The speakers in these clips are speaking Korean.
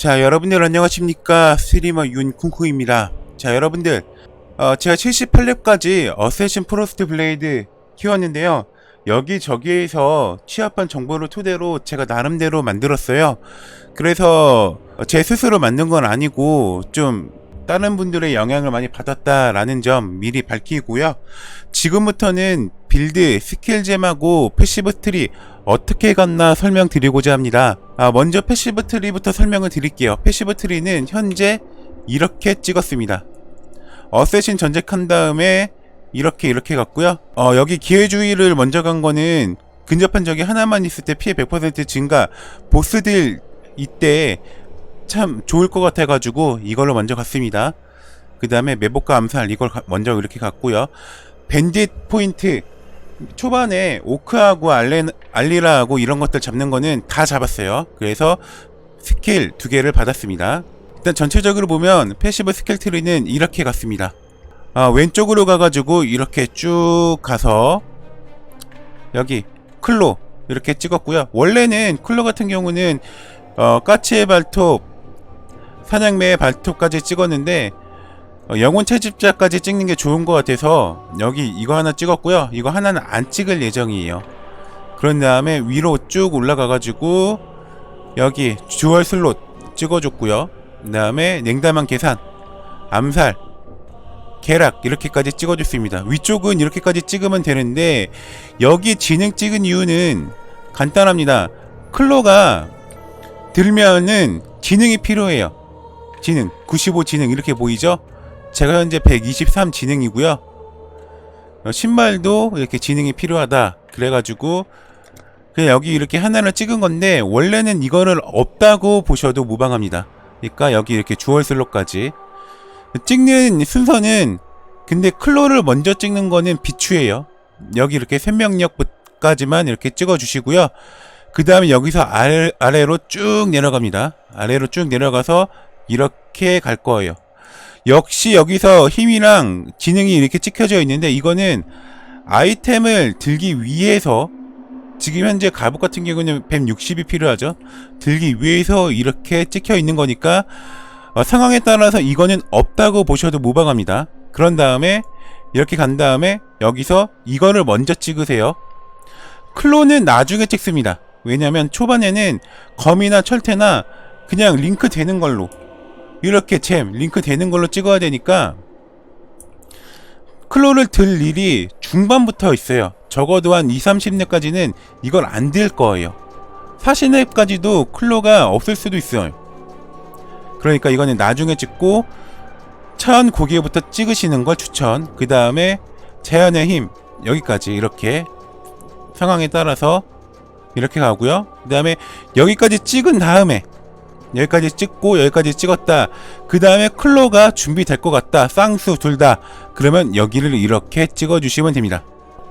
자, 여러분들 안녕하십니까? 스트리머 윤쿵쿵입니다. 자, 여러분들, 어, 제가 78렙까지 어세신 프로스트 블레이드 키웠는데요. 여기저기에서 취합한 정보를 토대로 제가 나름대로 만들었어요. 그래서 제 스스로 만든 건 아니고 좀 다른 분들의 영향을 많이 받았다라는 점 미리 밝히고요. 지금부터는 빌드, 스킬잼하고 패시브 트리 어떻게 갔나 설명드리고자 합니다. 아, 먼저 패시브 트리부터 설명을 드릴게요. 패시브 트리는 현재 이렇게 찍었습니다. 어쌔신 전직한 다음에 이렇게 이렇게 갔고요. 어, 여기 기회주의를 먼저 간 거는 근접한 적이 하나만 있을 때 피해 100% 증가 보스들 이때 참 좋을 것 같아가지고 이걸로 먼저 갔습니다. 그 다음에 매복과 암살 이걸 가- 먼저 이렇게 갔고요. 밴딧 포인트 초반에 오크하고 알레, 알리라하고 이런 것들 잡는 거는 다 잡았어요. 그래서 스킬 두 개를 받았습니다. 일단 전체적으로 보면 패시브 스킬 트리는 이렇게 갔습니다. 아, 왼쪽으로 가가지고 이렇게 쭉 가서 여기 클로 이렇게 찍었고요. 원래는 클로 같은 경우는 어, 까치의 발톱, 사냥매의 발톱까지 찍었는데 어, 영혼 채집자까지 찍는 게 좋은 것 같아서 여기 이거 하나 찍었고요. 이거 하나는 안 찍을 예정이에요. 그런 다음에 위로 쭉 올라가가지고 여기 주얼 슬롯 찍어줬고요. 그 다음에 냉담한 계산, 암살, 계락 이렇게까지 찍어줬습니다. 위쪽은 이렇게까지 찍으면 되는데 여기 진행 찍은 이유는 간단합니다. 클로가 들면은 지능이 필요해요. 지능 95 지능 이렇게 보이죠? 제가 현재 123 지능이고요. 어, 신발도 이렇게 지능이 필요하다. 그래가지고 그냥 여기 이렇게 하나를 찍은 건데 원래는 이거를 없다고 보셔도 무방합니다. 그러니까 여기 이렇게 주얼 슬롯까지 찍는 순서는 근데 클로를 먼저 찍는 거는 비추예요. 여기 이렇게 생명력까지만 이렇게 찍어 주시고요. 그 다음에 여기서 아래, 아래로 쭉 내려갑니다. 아래로 쭉 내려가서 이렇게 갈 거예요. 역시 여기서 힘이랑 지능이 이렇게 찍혀져 있는데 이거는 아이템을 들기 위해서 지금 현재 갑옷 같은 경우는 160이 필요하죠. 들기 위해서 이렇게 찍혀 있는 거니까 어, 상황에 따라서 이거는 없다고 보셔도 무방합니다. 그런 다음에 이렇게 간 다음에 여기서 이거를 먼저 찍으세요. 클로는 나중에 찍습니다. 왜냐면 초반에는 검이나 철퇴나 그냥 링크 되는 걸로 이렇게 잼 링크 되는 걸로 찍어야 되니까 클로를 들 일이 중반부터 있어요. 적어도 한 2, 30렙까지는 이걸 안 들 거예요. 40렙까지도 클로가 없을 수도 있어요. 그러니까 이거는 나중에 찍고 차원 고기부터 찍으시는 걸 추천. 그 다음에 제한의 힘 여기까지 이렇게 상황에 따라서 이렇게 가고요. 그 다음에 여기까지 찍은 다음에 여기까지 찍고 여기까지 찍었다. 그 다음에 클로가 준비될 것 같다. 쌍수 둘 다. 그러면 여기를 이렇게 찍어주시면 됩니다.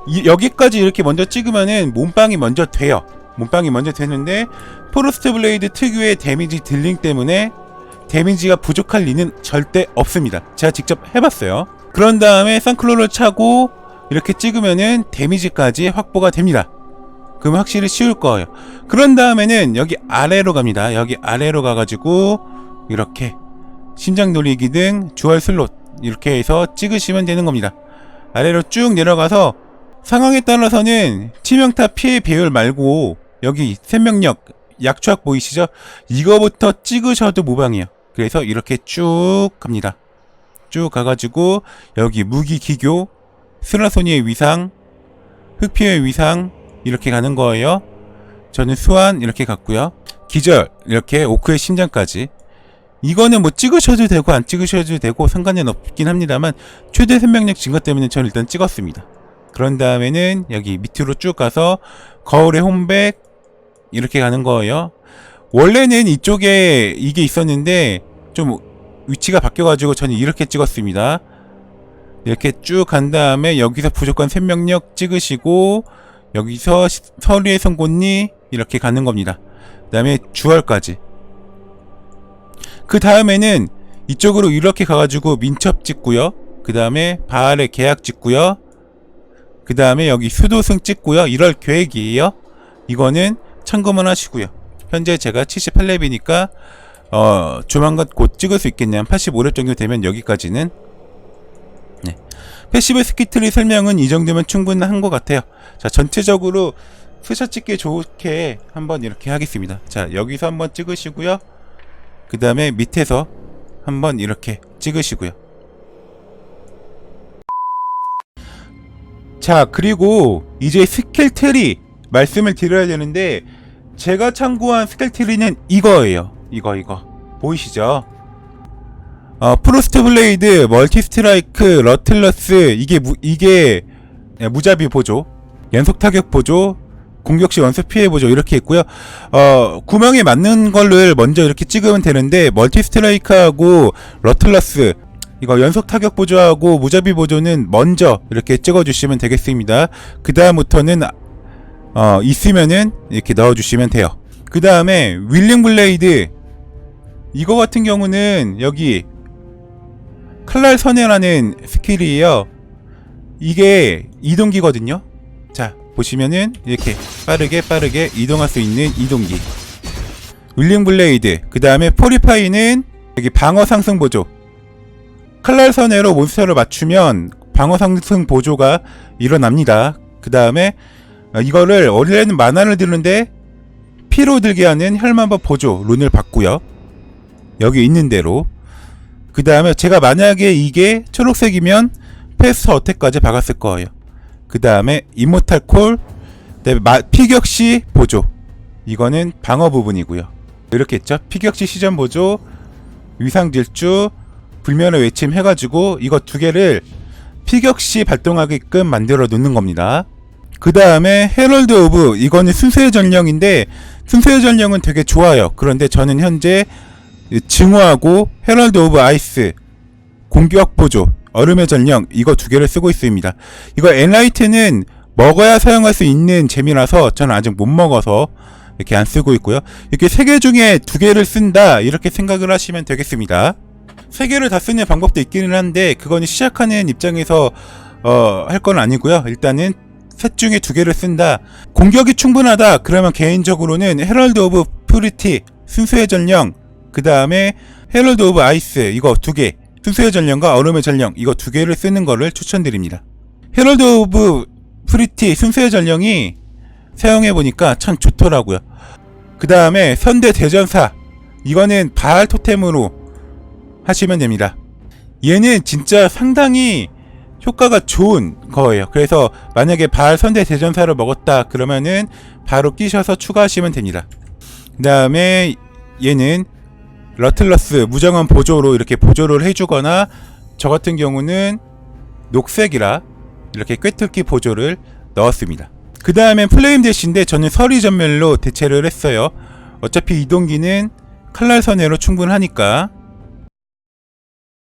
이- 여기까지 이렇게 먼저 찍으면은 몸빵이 먼저 돼요. 몸빵이 먼저 되는데 포로스트 블레이드 특유의 데미지 딜링 때문에 데미지가 부족할 리는 절대 없습니다. 제가 직접 해봤어요. 그런 다음에 쌍클로를 차고 이렇게 찍으면은 데미지까지 확보가 됩니다. 그럼 확실히 쉬울 거예요. 그런 다음에는 여기 아래로 갑니다. 여기 아래로 가가지고 이렇게 심장 돌리기 등 주얼 슬롯 이렇게 해서 찍으시면 되는 겁니다. 아래로 쭉 내려가서 상황에 따라서는 치명타 피해 배율 말고 여기 생명력 약초약 보이시죠? 이거부터 찍으셔도 무방해요. 그래서 이렇게 쭉 갑니다. 쭉 가가지고 여기 무기 기교, 스라소니의 위상, 흑피의 위상 이렇게 가는 거예요. 저는 수완 이렇게 갔고요. 기절 이렇게 오크의 심장까지. 이거는 뭐 찍으셔도 되고 안 찍으셔도 되고 상관은 없긴 합니다만 최대 생명력 증가 때문에 저는 일단 찍었습니다. 그런 다음에는 여기 밑으로 쭉 가서 거울의 홈백 이렇게 가는 거예요. 원래는 이쪽에 이게 있었는데 좀 위치가 바뀌어가지고 저는 이렇게 찍었습니다. 이렇게 쭉 간 다음에 여기서 부족한 생명력 찍으시고 여기서 시- 서리의 송곳니 이렇게 가는 겁니다. 그 다음에 주얼까지. 그 다음에는 이쪽으로 이렇게 가가지고 민첩 찍고요. 그 다음에 바알의 계약 찍고요. 그 다음에 여기 수도승 찍고요. 이럴 계획이에요. 이거는 참고만 하시고요. 현재 제가 78렙이니까 어, 조만간 곧 찍을 수 있겠네요. 85렙 정도 되면 여기까지는. 네. 패시브 스키트리 설명은 이 정도면 충분한 것 같아요. 자, 전체적으로 스샷 찍기 좋게 한번 이렇게 하겠습니다. 자, 여기서 한번 찍으시고요. 그 다음에 밑에서 한번 이렇게 찍으시고요. 자, 그리고 이제 스킬 트리 말씀을 드려야 되는데 제가 참고한 스킬 트리는 이거예요. 이거 이거. 보이시죠? 어, 프로스트 블레이드, 멀티 스트라이크, 러틀러스 이게 무, 이게 네, 무자비 보조, 연속 타격 보조, 공격 시 원수 피해 보조 이렇게 있고요. 어, 구명에 맞는 걸를 먼저 이렇게 찍으면 되는데 멀티 스트라이크하고 러틀러스 이거 연속 타격 보조하고 무자비 보조는 먼저 이렇게 찍어 주시면 되겠습니다. 그 다음부터는 어, 있으면은 이렇게 넣어 주시면 돼요. 그 다음에 윌링 블레이드 이거 같은 경우는 여기 칼날 선회라는 스킬이에요. 이게 이동기거든요. 자, 보시면은 이렇게 빠르게 빠르게 이동할 수 있는 이동기. 윌링 블레이드. 그 다음에 포리파이는 여기 방어 상승 보조. 칼날 선회로 몬스터를 맞추면 방어 상승 보조가 일어납니다. 그 다음에 이거를 원래는 만화를 드는데 피로 들게 하는 혈만법 보조 룬을 받고요. 여기 있는 대로. 그 다음에 제가 만약에 이게 초록색이면 패스트 어택까지 박았을 거예요. 그 다음에 이모탈 콜, 마- 피격시 보조. 이거는 방어 부분이고요. 이렇게 했죠. 피격시 시전 보조, 위상 질주, 불면의 외침 해가지고 이거 두 개를 피격시 발동하게끔 만들어 놓는 겁니다. 그 다음에 헤럴드 오브 이거는 순수의 전령인데 순수의 전령은 되게 좋아요. 그런데 저는 현재 이 증오하고 헤럴드 오브 아이스 공격 보조 얼음의 전령 이거 두 개를 쓰고 있습니다. 이거 엔라이트는 먹어야 사용할 수 있는 재미라서 저는 아직 못 먹어서 이렇게 안 쓰고 있고요. 이렇게 세 개 중에 두 개를 쓴다 이렇게 생각을 하시면 되겠습니다. 세 개를 다 쓰는 방법도 있기는 한데 그거는 시작하는 입장에서 어, 할 건 아니고요. 일단은 셋 중에 두 개를 쓴다. 공격이 충분하다. 그러면 개인적으로는 헤럴드 오브 푸리티 순수의 전령 그 다음에 헤럴드 오브 아이스 이거 두 개. 순수의 전령과 얼음의 전령 이거 두 개를 쓰는 거를 추천드립니다. 헤럴드 오브 프리티 순수의 전령이 사용해 보니까 참 좋더라고요. 그 다음에 선대 대전사 이거는 바알 토템으로 하시면 됩니다. 얘는 진짜 상당히 효과가 좋은 거예요. 그래서 만약에 바알 선대 대전사를 먹었다 그러면은 바로 끼셔서 추가하시면 됩니다. 그 다음에 얘는 러틀러스 무정한 보조로 이렇게 보조를 해주거나 저 같은 경우는 녹색이라 이렇게 꿰뚫기 보조를 넣었습니다. 그 다음에 플레임 대시인데 저는 서리 전멸로 대체를 했어요. 어차피 이동기는 칼날 선회로 충분하니까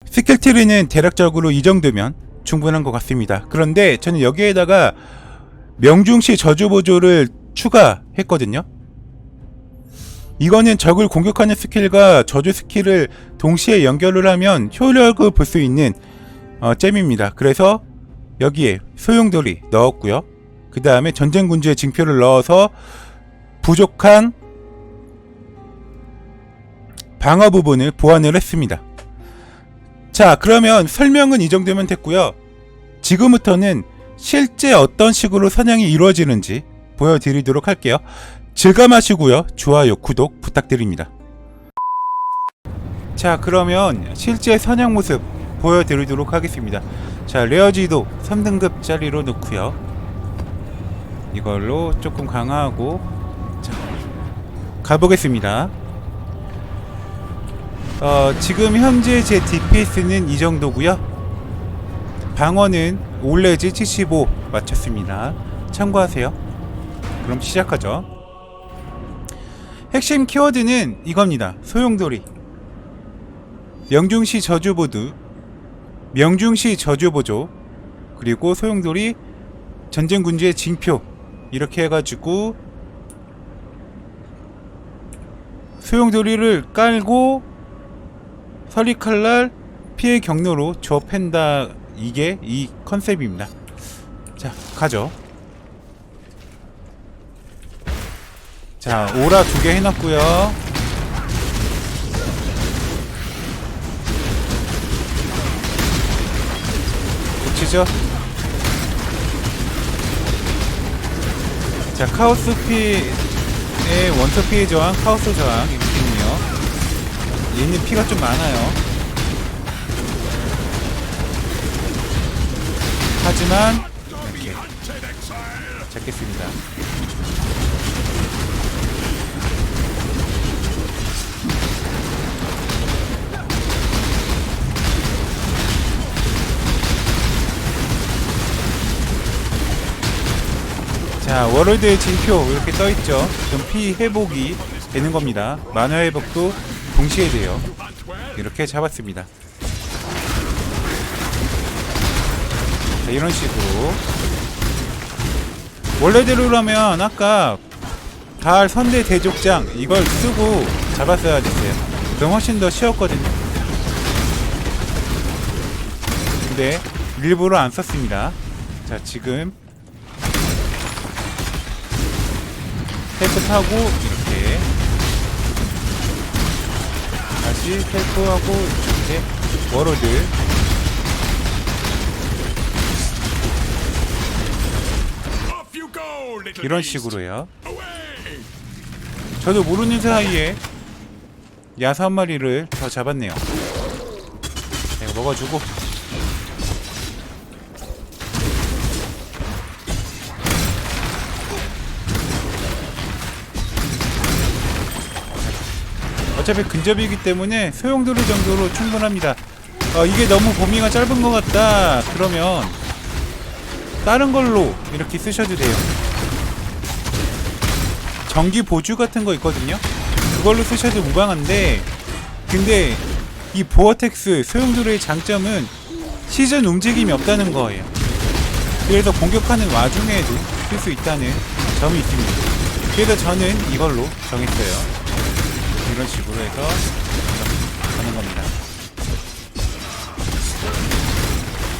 스킬 트리는 대략적으로 이 정도면 충분한 것 같습니다. 그런데 저는 여기에다가 명중시 저주 보조를 추가했거든요. 이거는 적을 공격하는 스킬과 저주 스킬을 동시에 연결을 하면 효력을 볼 수 있는 어, 잼입니다. 그래서 여기에 소용돌이 넣었고요. 그 다음에 전쟁군주의 징표를 넣어서 부족한 방어 부분을 보완을 했습니다. 자, 그러면 설명은 이 정도면 됐고요. 지금부터는 실제 어떤 식으로 사냥이 이루어지는지 보여드리도록 할게요. 즐감하시고요. 좋아요, 구독 부탁드립니다. 자, 그러면 실제 사냥 모습 보여드리도록 하겠습니다. 자, 레어지도 3등급 짜리로 넣고요. 이걸로 조금 강화하고 자, 가보겠습니다. 어, 지금 현재 제 DPS는 이 정도고요. 방어는 올레지 75 맞췄습니다. 참고하세요. 그럼 시작하죠. 핵심 키워드는 이겁니다. 소용돌이. 명중시 저주보드, 명중시 저주보조, 그리고 소용돌이 전쟁군주의 징표 이렇게 해가지고 소용돌이를 깔고 서리칼날 피해 경로로 조업한다 이게 이 컨셉입니다. 자 가죠. 자 오라 두 개 해놨고요. 고치죠? 자 카오스 피의 네, 원터 피해 저항 카오스 저항 임팩이요. 얘는 피가 좀 많아요. 하지만 이렇게 잡겠습니다. 자, 워럴드의 진표 이렇게 떠있죠. 그럼 피 회복이 되는 겁니다. 만화 회복도 동시에 돼요. 이렇게 잡았습니다. 자, 이런 식으로. 원래대로라면 아까 달 선대 대족장 이걸 쓰고 잡았어야 됐어요. 그럼 훨씬 더 쉬웠거든요. 근데 일부러 안 썼습니다. 자, 지금 텔프 타고 이렇게 다시 텔프하고 이렇게 워로드 이런. 식으로요. 저도 모르는 사이에 야수 한 마리를 더 잡았네요. 내가 먹어주고 어차피 근접이기 때문에 소용돌이 정도로 충분합니다. 어, 이게 너무 범위가 짧은 것 같다. 그러면 다른 걸로 이렇게 쓰셔도 돼요. 전기 보조 같은 거 있거든요. 그걸로 쓰셔도 무방한데, 근데 이 보어텍스 소용도로의 장점은 시즌 움직임이 없다는 거예요. 그래서 공격하는 와중에도 쓸 수 있다는 점이 있습니다. 그래서 저는 이걸로 정했어요. 이런 식으로 해서 가는 겁니다.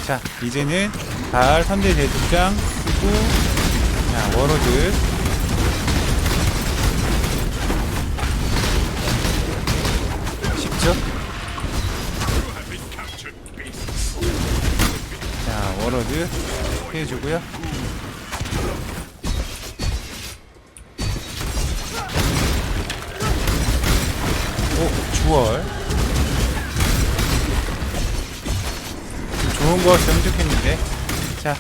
자, 이제는 달 3대 대tuk장 쓰고, 자, 워로드 쉽죠? 자, 워로드 해주고요. 좀 좋은 거였으면 좋겠는데. 자,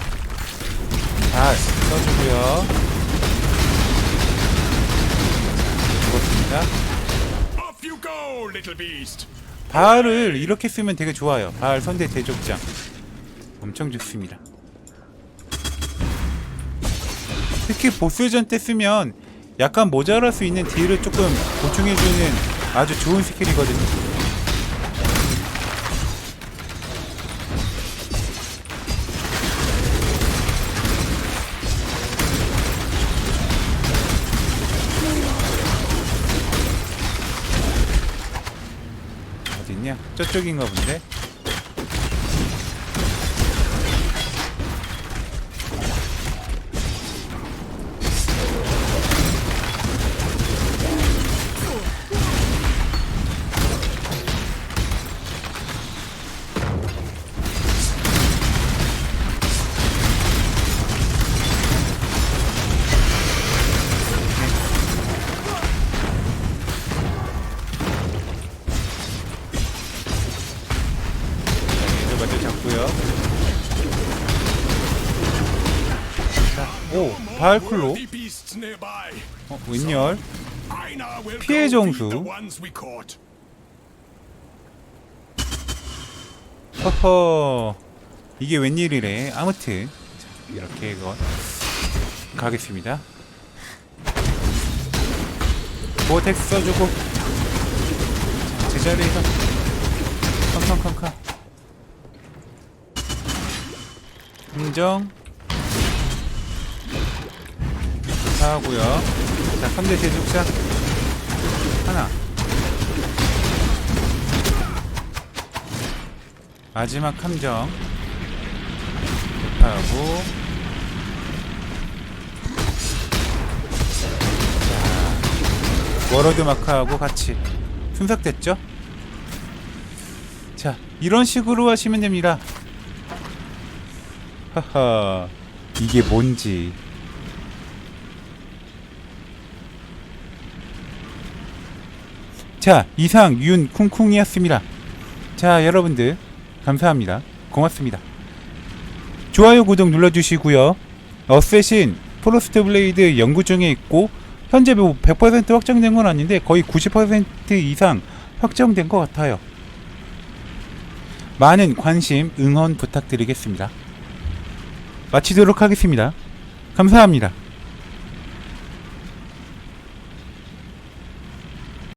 다 써주고요. 죽었습니다. 바알을 이렇게 쓰면 되게 좋아요. 바알 선대 대족장. 엄청 좋습니다. 특히 보스전 때 쓰면 약간 모자랄 수 있는 딜을 조금 보충해주는 아주 좋은 스킬이거든요. 어딨냐? 저쪽인가 본데? 바알클로. 어, 웬열. 피해 정수. 허허. 이게 웬일이래. 아무튼 이렇게 이거 가겠습니다. 뭐 보텍스 써주고. 제자리에서. 컴컴컴컴. 인정. 하고요. 자, 3대 제tuk사. 하나. 마지막 함정. 하고. 자, 워러드 마크하고 같이 순삭됐죠? 자, 이런 식으로 하시면 됩니다. 하하 이게 뭔지 자 이상 윤 쿵쿵이었습니다. 자 여러분들 감사합니다. 고맙습니다. 좋아요 구독 눌러주시고요. 어쌔신 프로스트 블레이드 연구 중에 있고 현재 뭐100% 확정된 건 아닌데 거의 90% 이상 확정된 것 같아요. 많은 관심 응원 부탁드리겠습니다. 마치도록 하겠습니다. 감사합니다